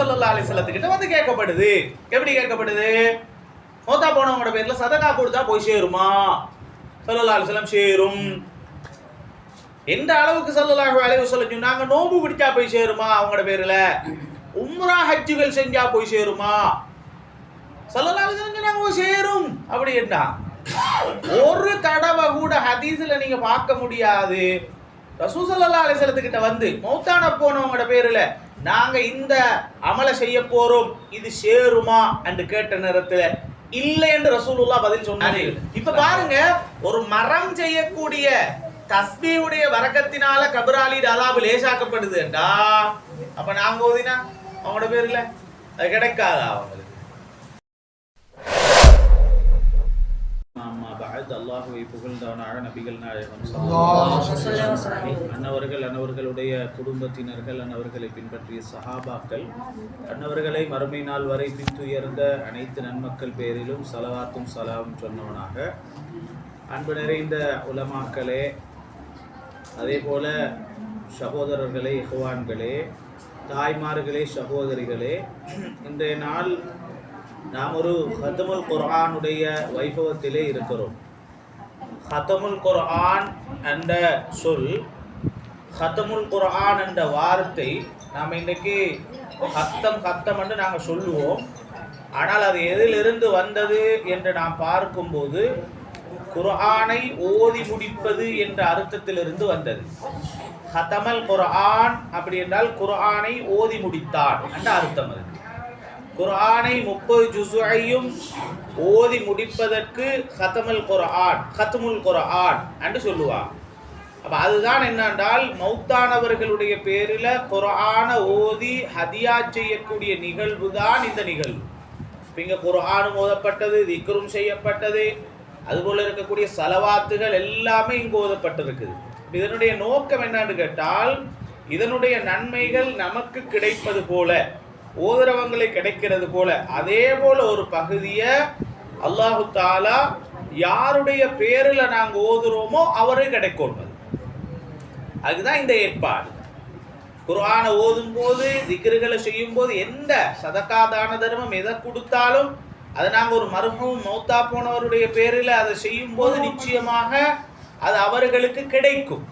ஸல்லல்லாஹு அலைஹி வந்து கேட்கப்படுது. எப்படி கேட்கப்படுது? மௌத்தா போனவங்களோட பேர்ல சதகா கொடுத்தா போய் சேருமா? ஸல்லல்லாஹு அலைஹி சேரும். எந்த அளவுக்கு ஸல்லல்லாஹு அலைஹி வஸல்லம் சொன்னாங்க நோன்பு பிடிச்சா போய் சேருமா? அவங்களோட பேர்ல. உம்ரா ஹஜ்ஜுகள் செஞ்சா போய் சேருமா? ஸல்லல்லாஹு அலைஹி வஸல்லம் சொன்னாங்க சேரும். அப்படின்னா ஒரு தடவை கூட ஹதீஸ்ல நீங்க பார்க்க முடியாது. ரசூல் ஸல்லல்லாஹு அலைஹி வஸல்லத்துக்கிட்ட வந்து மௌத்தான போனவங்களோட பேர்ல நாங்க இந்த அமலை செய்ய போறோம் இது சேருமா? என்று கேட்ட நேரத்துல இல்லை என்று ரசூலுல்லாஹ் பதில் சொன்னாங்க இப்ப பாருங்க ஒரு மரம் செய்யக்கூடிய தஸ்பீவுடைய வரக்கத்தினால கபராலிட அதாபு லேசாக்கப்படுது. என்றா அப்ப நாங்க ஓதினா? அவங்களோட பேர்ல அது கிடைக்காதா அவங்களுக்கு? பஅத் அல்லாஹுவை புகழ்ந்தவனாக நபிகள் நாயகம் அன்னவர்கள் அன்னவர்களுடைய குடும்பத்தினர்கள் அன்னவர்களை பின்பற்றிய சஹாபாக்கள் அன்னவர்களை மறுமை நாள் வரை பின்துயர்ந்த அனைத்து நன்மக்கள் பேரிலும் சலவாத்தும் சலாமும் சொன்னவனாக. அன்பு நிறைந்த உலமாக்களே அதே போல சகோதரர்களே இஹ்வான்களே தாய்மார்களே சகோதரிகளே இன்றைய நாள் நாம் ஒரு ஹத்தமுல் குர்ஆனுடைய வைபவத்திலே இருக்கிறோம். ஹத்தமுல் குர்ஆன் என்ற சொல் ஹத்தமுல் குர்ஆன் என்ற வார்த்தை நாம் இன்றைக்கு ஹத்தம் ஹத்தம் என்று நாங்கள் சொல்லுவோம். ஆனால் அது எதிலிருந்து வந்தது என்று நாம் பார்க்கும்போது குர்ஆனை ஓதி முடிப்பது என்ற அர்த்தத்திலிருந்து வந்தது. ஹத்தமல் குர்ஆன் அப்படி என்றால் குர்ஆனை ஓதி முடித்தான் என்ற அர்த்தம் அது. குர்ஆனை முப்பது ஜுசுஐயும் ஓதி முடிப்பதற்கு ஹத்தமுல் குர்ஆன் ஹத்முல் குர்ஆன் என்று சொல்லுவார் அப்போ அதுதான் என்னென்றால் மௌத்தானவர்களுடைய பேரில் குரான ஓதி ஹதியா செய்யக்கூடிய நிகழ்வு தான் இந்த நிகழ்வு. இப்போ இங்கே குர்ஆனும் ஓதப்பட்டது திக்ரும் செய்யப்பட்டது அதுபோல் இருக்கக்கூடிய சலவாத்துகள் எல்லாமே இங்கு ஓதப்பட்டிருக்குது. இதனுடைய நோக்கம் என்னன்னு கேட்டால் இதனுடைய நன்மைகள் நமக்கு கிடைப்பது போல. ஓதுறவங்களை கிடைக்கிறது போல அதே போல ஒரு பகுதியை அல்லாஹு தாலா யாருடைய பேரில் நாங்கள் ஓதுறோமோ அவரே கிடைக்கணும் அதுதான் இந்த ஏற்பாடு. குர்ஆனை ஓதும் போது திக்ருகளை செய்யும் போது எந்த சதக்கா தான தர்மம் எதை கொடுத்தாலும் அதை நாங்கள் ஒரு மருமம் மௌத்தா போனவருடைய பேரில் அதை செய்யும் போது நிச்சயமாக அது அவர்களுக்கு கிடைக்கும்.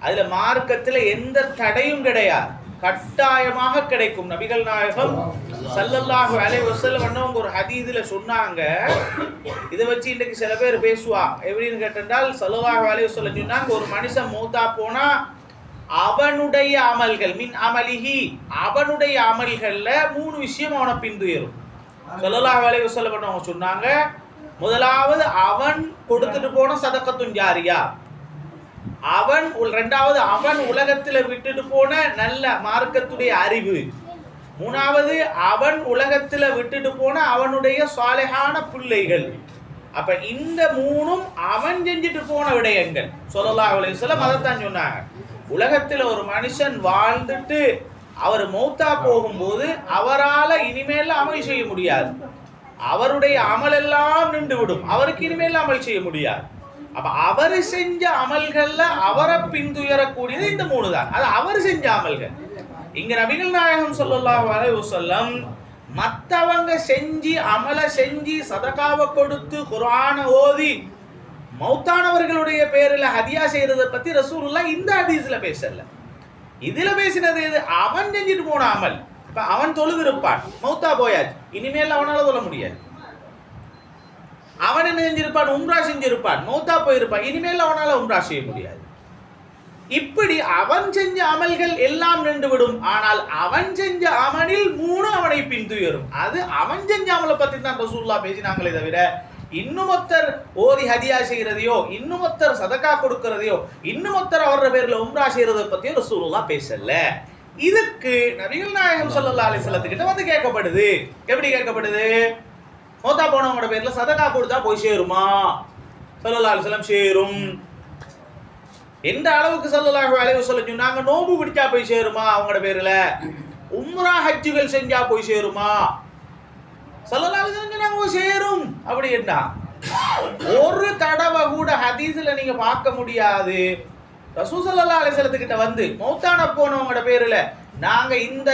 அதில் மார்க்கத்தில் எந்த தடையும் கிடையாது. கட்டாயமாக கிடைக்கும். நபிகள் நாயகம் சல்லல்லாஹு அலை வஸல்லம் அண்ணவங்க ஒரு ஹதீதுல சொன்னாங்க. இதை வச்சு இன்னைக்கு சில பேர் பேசுவா. எப்படின்னு கேட்டால் சல்லல்லாஹு அலை வஸல்லம் சொன்னாங்க ஒரு மனுஷன் மூத்தா போனா அவனுடைய அமல்கள் மின் அமலிஹி அவனுடைய அமல்கள்ல மூணு விஷயம் அவனை பின்துயரும். சல்லல்லாஹு அலை வஸல்லம் அண்ணவங்க சொன்னாங்க முதலாவது அவன் கொடுத்துட்டு போன சதக்கத்தும் ஜாரியா. அவன் ரெண்டாவது அவன் உலகத்துல விட்டுட்டு போன நல்ல மார்க்கத்துடைய அறிவு. மூணாவது அவன் உலகத்துல விட்டுட்டு போன அவனுடைய சாலைகான பிள்ளைகள். அப்ப இந்த மூணும் அவன் செஞ்சுட்டு போன விடயங்கள். சொல்லலாம் அலைஹி வஸல்லம் அதைத்தான் சொன்னாங்க. உலகத்துல ஒரு மனுஷன் வாழ்ந்துட்டு அவர் மௌத்தா போகும்போது அவரால் இனிமேல் அமல் செய்ய முடியாது. அவருடைய அமல் எல்லாம் நின்று விடும் அவருக்கு இனிமேல் அமல் செய்ய முடியாது. அப்ப அவர் செஞ்ச அமல்கள்ல அவரை பின்துயரக்கூடியது இந்த மூணு தான் அது அவர் செஞ்ச அமல்கள். இங்க நபிகள் நாயகம் சொல்லலாம் அலைஹி வஸல்லம் மத்தவங்க செஞ்சு அமல செஞ்சு சதகாவை கொடுத்து குரான ஓதி மௌத்தானவர்களுடைய பேரில் ஹதியா செய்யறதை பத்தி ரசூலுல்லாஹ் இந்த ஹதீஸ்ல பேசல. இதுல பேசினது எது? அவன் செஞ்சுட்டு போன அமல். இப்ப அவன் தொழுதிருப்பான் மௌத்தா போயாச்சு. இனிமேல் அவனால தொழ முடியாது. அவன் என்ன செஞ்சிருப்பான்? உம்ரா செஞ்சிருப்பான். மௌத்தா போயிருப்பான். இனிமேல் அவனால் உம்ரா செய்ய முடியாது. இப்படி அவன் செஞ்ச அமல்கள் எல்லாம் நின்றுவிடும். ஆனால் அவன் செஞ்ச அமலில் மூணு அவனை பின்துயரும். அது அவன் செஞ்ச அமலை பற்றி தான் ரசூல்லா பேசினாங்களே தவிர இன்னுமொத்தர் ஓதி ஹதியா செய்கிறதையோ இன்னுமொத்தர் சதக்கா கொடுக்கறதையோ இன்னுமொத்தர் அவரோட பேரில் உம்ரா செய்யறதை பற்றியும் ரசூல்லா பேசல. இதுக்கு நபிகள் நாயகம் சொல்லல்லா அலிசல்லத்துக்கிட்ட வந்து கேட்கப்படுது. எப்படி கேட்கப்படுது? மோத்தா போனவங்களோட பேர்ல சதகா கொடுத்தா போய் சேருமா? ஸல்லல்லாஹு அலைஹி சேரும். எந்த அளவுக்கு ஸல்லல்லாஹு அலைஹி வஸல்லம் சொன்னாங்க நோம்பு பிடிச்சா போய் சேருமா அவங்களோட பேர்ல? உம்ரா ஹஜ்ஜுகள் செஞ்சா போய் சேருமா? ஸல்லல்லாஹு அலைஹி வஸல்லம் சேரும். அப்படி என்ன ஒரு தடவை கூட ஹதீஸ்ல நீங்க பார்க்க முடியாது. ரசூல் ஸல்லல்லாஹு அலைஹி வந்து மௌத்தான போனவங்களோட பேர்ல நாங்க இந்த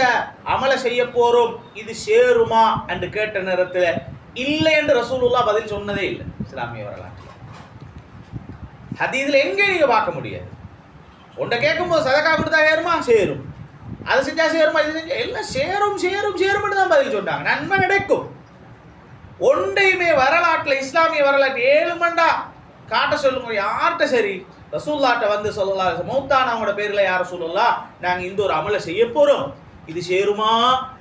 அமலை செய்ய போறோம். இது சேருமா? என்று கேட்ட நேரத்தில் இல்லை என்று ரசூலுல்லா பதில் சொன்னதே இல்லை இஸ்லாமிய வரலாற்றில். ஹதீஸில் எங்கே நீங்கள் பார்க்க முடியாது. உன்னை கேட்கும்போது சதக்கா கொடுத்தா சேருமா? சேரும். அதை செஞ்சால் சேருமா? இது செஞ்சா எல்லாம் சேரும் சேரும் சேரும்னு தான் பதில் சொன்னாங்க. நன்மை கிடைக்கும். ஒன்றையுமே வரலாற்றில் இஸ்லாமிய வரலாற்று ஏழு மண்டா காட்ட சொல்லுங்க. யார்கிட்ட சரி? ரசூல்லாட்ட வந்து சொல்லலாம் மௌத்தானவங்களோட பேரில் யார் சொல்லலாம் நாங்கள் இந்த ஒரு அமலை செய்ய போகிறோம் இது சேருமா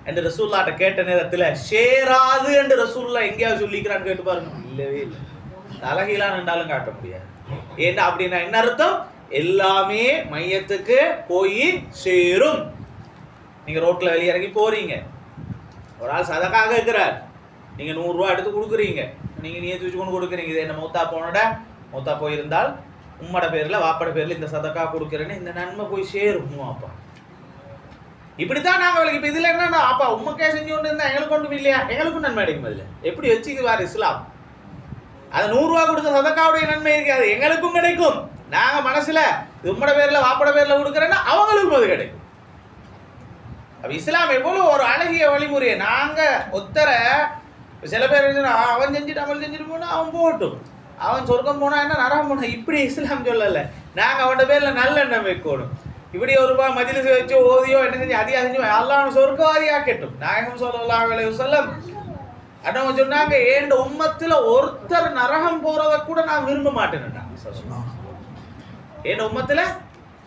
என்று ரசூல்லாட்ட கேட்ட நேரத்துல சேராது என்று ரசூல்லா எங்கேயாவது சொல்லிக்கிறான்னு கேட்டு பாருங்க. இல்லவே இல்லை. தலகீழா நின்றாலும் காட்ட முடியாது. ஏன்னா அப்படின்னா என்ன அர்த்தம்? எல்லாமே மையத்துக்கு போய் சேரும். நீங்க ரோட்ல வெளியே இறங்கி போறீங்க. ஒரு ஆள் சதக்காக இருக்கிறார். நீங்க நூறு ரூபா எடுத்து கொடுக்குறீங்க. நீங்க நியத்து வச்சு கொண்டு கொடுக்குறீங்க. இது என்ன மௌத்தா போனோட? மௌத்தா போயிருந்தால் உம்மட பேர்ல வாப்பட பேர்ல இந்த சதக்கா கொடுக்குறேன்னு இந்த நன்மை போய் சேரும். அப்பா இப்படித்தான் நாங்கள் அவளுக்கு இப்போ இதுல என்னன்னா அப்பா உம்மக்கே செஞ்சு கொண்டு இருந்தால் எங்களுக்கு ஒன்றும் இல்லையா? எங்களுக்கும் நன்மை கிடைக்கும் அதில். எப்படி வச்சுக்குவார் இஸ்லாம். அது நூறு ரூபா கொடுத்த சதக்காவுடைய நன்மை இருக்காது எங்களுக்கும் கிடைக்கும். நாங்க மனசுல உம்மட பேர்ல வாப்பட பேர்ல கொடுக்குறேன்னா அவங்களுக்கும் அது கிடைக்கும். அப்போ இஸ்லாம் எவ்வளோ ஒரு அழகிய வழிமுறையை நாங்க ஒத்தர சில பேர் அவன் செஞ்சுட்டு அவன் செஞ்சுட்டு போனா அவன் போகட்டும் அவன் சொர்க்கம் போனா என்ன நரகம் போனால் இப்படி இஸ்லாம் சொல்லலை. நாங்க அவன் பேர்ல நல்லெண்ணம் வைக்கணும். ഇവിടെ ஒரு മജിലിസ് மஜிலிஸ் வச்சு ஓதியோ என்ன செஞ்சு அதிகா செஞ்சு அல்லாஹ் அவன் சொர்க்கவாதி ஆக்கட்டும் நாயகம் ஸல்லல்லாஹு அலைஹி வஸல்லம் அண்ணன் சொன்னாங்க ஏண்ட உம்மத்துல ஒருத்தர் நரகம் போறத கூட நான் விரும்ப மாட்டேன்டா என் உம்மத்துல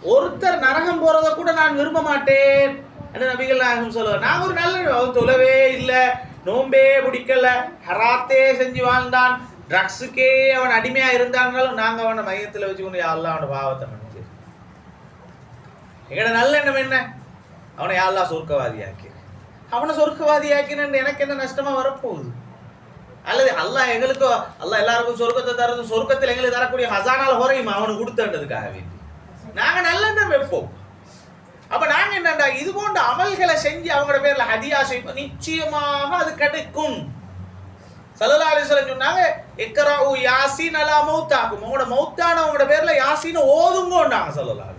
ஒருத்தர் நரகம் போறத கூட நான் விரும்ப மாட்டேன் என்று நபிகள் நாயகம் சொல்லுவார் நான் ஒரு நல்ல தொலைவே இல்லை நோம்பே பிடிக்கல ஹராத்தே செஞ்சு வாழ்ந்தான் ட்ரக்ஸுக்கே அவன் அடிமையா இருந்தாங்களும் நாங்க அவனை மையத்துல வச்சுக்கொண்டு யாரெல்லாம் அவனோட பாவத்தை மன்னிச்சு எங்களோட நல்ல எண்ணம் என்ன? அவனை யாரெல்லாம் சொர்க்கவாதி ஆக்கிறேன் அவனை சொர்க்கவாதி ஆக்கினு எனக்கு என்ன நஷ்டமா வரப்போகுது? அல்லது அல்லா எங்களுக்கு அல்லா எல்லாருக்கும் சொர்க்கத்தை தரது சொர்க்கத்தில் எங்களுக்கு தரக்கூடிய ஹசானால் குறையும்? அவனுக்கு கொடுத்ததுக்காக வேண்டி. நாங்கள் நல்லெண்ணம் வைப்போம். அப்போ நாங்கள் என்னடா இது போன்ற அமல்களை செஞ்சு அவங்களோட பேர்ல ஹதியா செய்வோம். நிச்சயமாக அது கிடைக்கும். சல்லல்லாஹு அலைஹி வஸல்லம் சொன்னாங்க இக்ராஉ யாசீன் அலா மௌத்தாக்கும். உங்களோட மௌத்தானவங்களோட பேர்ல யாசின்னு ஓதுங்கோண்டாங்க சல்லல்லாஹு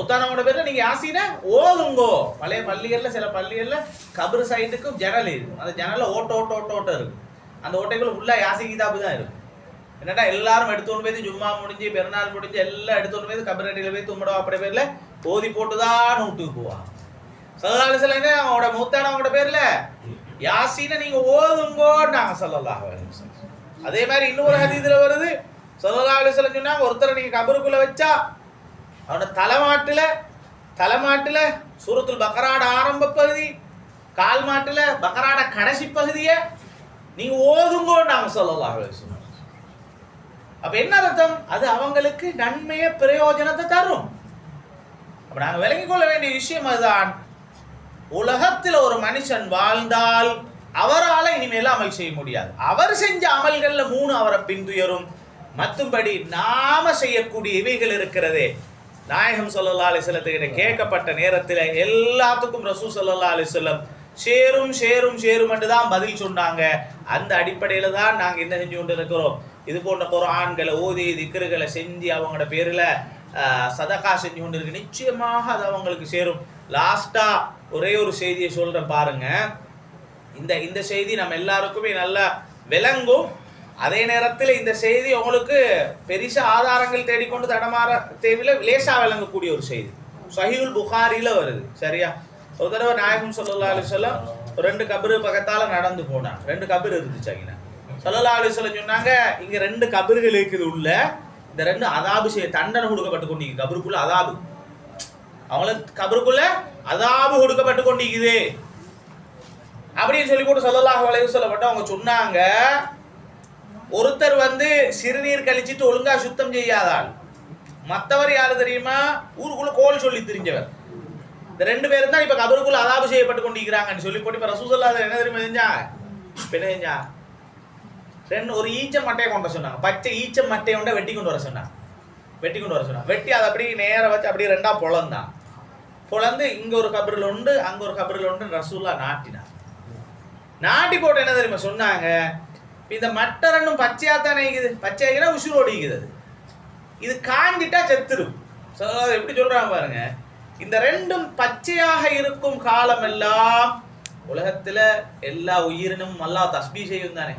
அலைஹி பேர்ல நீங்க யாசீன ஓதுங்கோ. பழைய பள்ளிகள்ல சில பள்ளிகள்ல கபர் சைட்டுக்கும் ஜன்னல் இருக்கும். அந்த ஜன்னல்ல ஓட்ட ஓட்ட ஓட்ட ஓட்ட இருக்கும். அந்த ஓட்டைக்குள்ள உள்ள யாசி கிதாபு தான் இருக்கும். என்னடா எல்லாரும் எடுத்துட்டு போய் ஜும்மா முடிஞ்சு பெருநாள் முடிஞ்சு எல்லாம் எடுத்துட்டு போய் கபரடியில் போய் தும்படா அப்படி பேர்ல ஓதி போட்டுதான் வீட்டுக்கு போவான். சல்லாஹ் சில அவனோட மூத்தானவங்களோட பேர்ல யாசின நீங்க ஓதுங்கோன்னாங்க சல்லல்லாஹு அதே மாதிரி இன்னொரு ஹதீதுல வருது. சல்லல்லாஹு அலைஹி வஸல்லம் சொன்னாங்க ஒருத்தரை நீங்க கபருக்குள்ள வச்சா அவனோட தலைமாட்டில் தலைமாட்டில் சூரத்துல் பக்கராட ஆரம்ப பகுதி கால் மாட்டில் பக்கராட கடைசி பகுதியை நீ ஓதுங்கோன்னாங்க சல்லல்லாஹு சொல்லலாம் வஸல்லம் அப்போ என்ன அர்த்தம்? அது அவங்களுக்கு நன்மைய பிரயோஜனத்தை தரும். அப்போ நாங்கள் விளங்கிக் கொள்ள வேண்டிய விஷயம் அதுதான். உலகத்தில் ஒரு மனுஷன் வாழ்ந்தால் அவரால் இனிமேல் அமல் செய்ய முடியாது. அவர் செஞ்ச அமல்களில் மூணு அவரை பின்துயரும். மற்றும்படி நாம செய்யக்கூடிய இவைகள் இருக்கிறதே. நாயகம் சொல்லல்லா அலிசல்லத்துக்கிட்ட கேட்கப்பட்ட நேரத்தில் எல்லாத்துக்கும் ரசூ சொல்லல்லா அலிசல்லம் ஷேரும் ஷேரும் ஷேரும் என்று தான் பதில் சொன்னாங்க. அந்த அடிப்படையில் தான் நாங்கள் என்ன செஞ்சு கொண்டு இருக்கிறோம் இது போன்ற குரான்களை ஓதி திக்கர்களை செஞ்சு அவங்களோட பேரில் சதகா செஞ்சு கொண்டு இருக்கு நிச்சயமாக அது அவங்களுக்கு சேரும். லாஸ்ட்டாக ஒரே ஒரு செய்தியை சொல்கிறேன் பாருங்கள் இந்த இந்த செய்தி நம்ம எல்லாருக்குமே நல்லா விளங்கும். அதே நேரத்தில் இந்த செய்தி உங்களுக்கு பெரிச ஆதாரங்கள் தேடிக்கொண்டு தடமாற தேவையில் லேசா விளங்கக்கூடிய ஒரு செய்தி. சஹீல் புகாரியில் வருது சரியா? ஒரு தடவை நாயகம் ஸல்லல்லாஹு அலைஹி ரெண்டு கபரு பக்கத்தால் நடந்து போனான். ரெண்டு கபர் இருந்துச்சு அங்கே ஸல்லல்லாஹு அலைஹி சொன்னாங்க இங்கே ரெண்டு கபர்கள் இருக்குது உள்ள இந்த ரெண்டு அதாபு செய்ய தண்டனை கொடுக்கப்பட்டு கொண்டீங்க கபருக்குள்ள அதாபு. அவங்களுக்கு கபருக்குள்ள அதாபு கொடுக்கப்பட்டு கொண்டிருக்குது அப்படின்னு சொல்லி போட்டு சொல்லலாக வளைவு வஸல்லம் மட்டும் அவங்க சொன்னாங்க ஒருத்தர் வந்து சிறுநீர் கழிச்சிட்டு ஒழுங்கா சுத்தம் செய்யாதால் மற்றவர் யாரு தெரியுமா? ஊருக்குள்ள கோல் சொல்லி திரிஞ்சவர். இந்த ரெண்டு பேரும் தான் இப்ப கபருக்குள்ள அதாபு செய்யப்பட்டு கொண்டிருக்கிறாங்கன்னு சொல்லி போட்டு இப்ப ரசூசல்லா என்ன தெரியுமா செஞ்சா இப்ப என்ன செஞ்சா? ரெண்டு ஒரு ஈச்ச மட்டையை கொண்டு சொன்னாங்க. பச்சை ஈச்ச மட்டையை கொண்டு வெட்டி கொண்டு வர சொன்னாங்க. வெட்டி கொண்டு வர சொன்னாங்க. வெட்டி அதை அப்படியே நேராக வச்சு அப்படியே ரெண்டா பொழந்தான் பொழந்து இங்க ஒரு கபரில் உண்டு அங்க ஒரு கபரில் உண்டு ரசூல்லா நாட்டினார். நாட்டி போட்டு என்ன தெரியுமா சொன்னாங்க? இந்த மட்டரன்னும் ரெண்டும் பச்சையா தானே இருக்குது? பச்சையாகினா உசுறு ஓடிக்குது அது இது காஞ்சிட்டா செத்துரும் ஸோ எப்படி சொல்றாங்க பாருங்க. இந்த ரெண்டும் பச்சையாக இருக்கும் காலம் எல்லாம் உலகத்துல எல்லா உயிரினும் அல்லா தஸ்பீ செய்யும் தானே.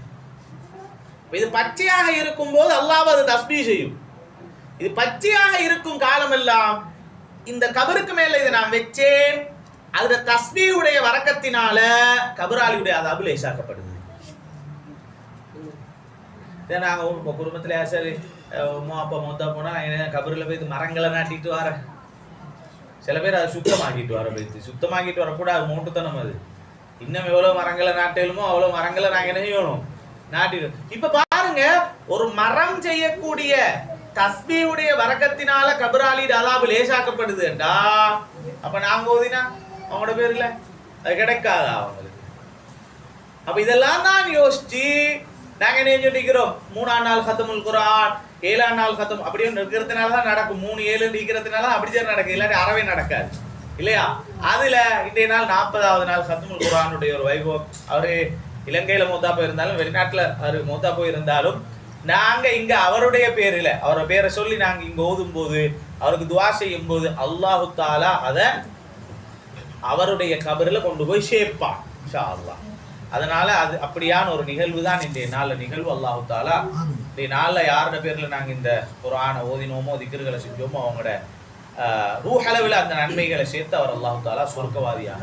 இது பச்சையாக இருக்கும் போது அல்லாஹ் அது தஸ்பீ செய்யும். இது பச்சையாக இருக்கும் காலம் எல்லாம் இந்த கபருக்கு மேல இதை நான் வச்சேன். அதுல தஸ்பியுடைய வரக்கத்தினால கபராளியுடைய அது அபுலேஷாக்கப்படுது நாங்கள் உங்கள் குடும்பத்தில் சரி உமா அப்பா மூத்தா போனால் நான் கபரில் போய் மரங்களை நாட்டிட்டு வரேன் சில பேர் அதை சுத்தமாக்கிட்டு வர போயிட்டு சுத்தமாக்கிட்டு வரக்கூடாது மூட்டுத்தனம் அது இன்னும் எவ்வளோ மரங்களை நாட்டலுமோ அவ்வளோ மரங்களை நாங்கள் என்ன செய்யணும் நாட்டிடும் இப்போ பாருங்க ஒரு மரம் செய்யக்கூடிய தஸ்மியுடைய வரக்கத்தினால கபராலிയുടെ அலாபு லேசாக்கப்படுதுண்டா அப்போ நாங்க ஓதினா அவங்களோட பேர் இல்லை அது கிடைக்காதா அவங்களுக்கு அப்போ இதெல்லாம் தான் யோசிச்சு நாங்க என்ன சொல்லிக்கிறோம்? மூணாம் நாள் கத்தமுல் குரான் ஏழாம் நாள் கத்தம் அப்படியே இருக்கிறதுனால தான் நடக்கும். மூணு ஏழு இருக்கிறதுனால அப்படி தான் நடக்கும். இல்லாட்டி அறவே நடக்காது. இல்லையா? அதுல இன்றைய நாள் நாற்பதாவது நாள் கத்தமுல் குரானுடைய ஒரு வைபவம். அவரு இலங்கையில மூத்தா போயிருந்தாலும் வெளிநாட்டுல அவரு மூத்தா போயிருந்தாலும் நாங்க இங்க அவருடைய பேரில் அவரோட பேரை சொல்லி நாங்க இங்க ஓதும் போது அவருக்கு துவா செய்யும் போது அல்லாஹு தாலா அதை அவருடைய கபரில் கொண்டு போய் சேர்ப்பான் ஷா அல்லாஹ். அதனால அது அப்படியான ஒரு நிகழ்வு தான் இன்றைய நாளில் நிகழ்வு அல்லாஹு தாலா. இன்றைய நாளில் யாரோட பேரில் நாங்கள் இந்த குரானை ஓதினோமோ திக்கர்களை செஞ்சோமோ அவங்களோட ரூஹளவில் அந்த நன்மைகளை சேர்த்து அவர் அல்லாஹு தாலா சொர்க்கவாதியாக